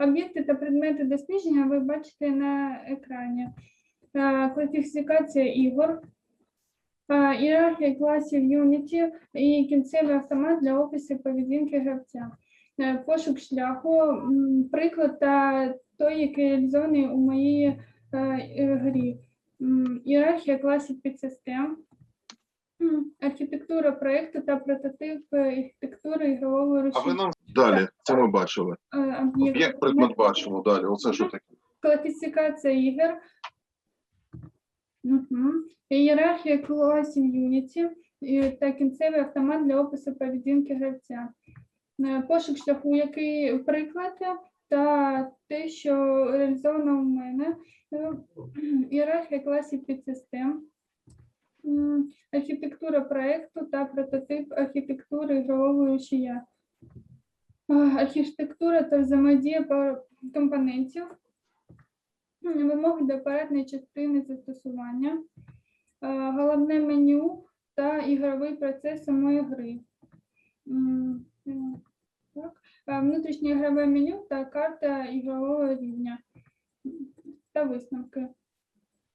Об'єкти та предмети дослідження ви бачите на екрані. Класифікація ігор, ієрархія класів Unity і кінцевий автомат для опису поведінки гравця. Е, Пошук шляху, приклад та той, який реалізований у моїй е, грі. Ієрархія класів підсистем, архітектура проєкту та прототип е, архітектури ігрового А ви рушія. нам далі, це ми бачили. Е, Об'єкт предмет бачимо далі. Оце що таке? Класифікація ігор. Угу. Ієрархія класів Unity та кінцевий автомат для опису поведінки гравця. Е, Пошук шляху, який приклад, та те, що реалізовано в мене. Е, Ієрархія класів підсистем. Архітектура проекту та прототип архітектури ігрового рушія. Архітектура та взаємодія компонентів. Вимоги до апаратної частини застосування, головне меню та ігровий процес самої гри. Внутрішнє ігрове меню та карта ігрового рівня та висновки.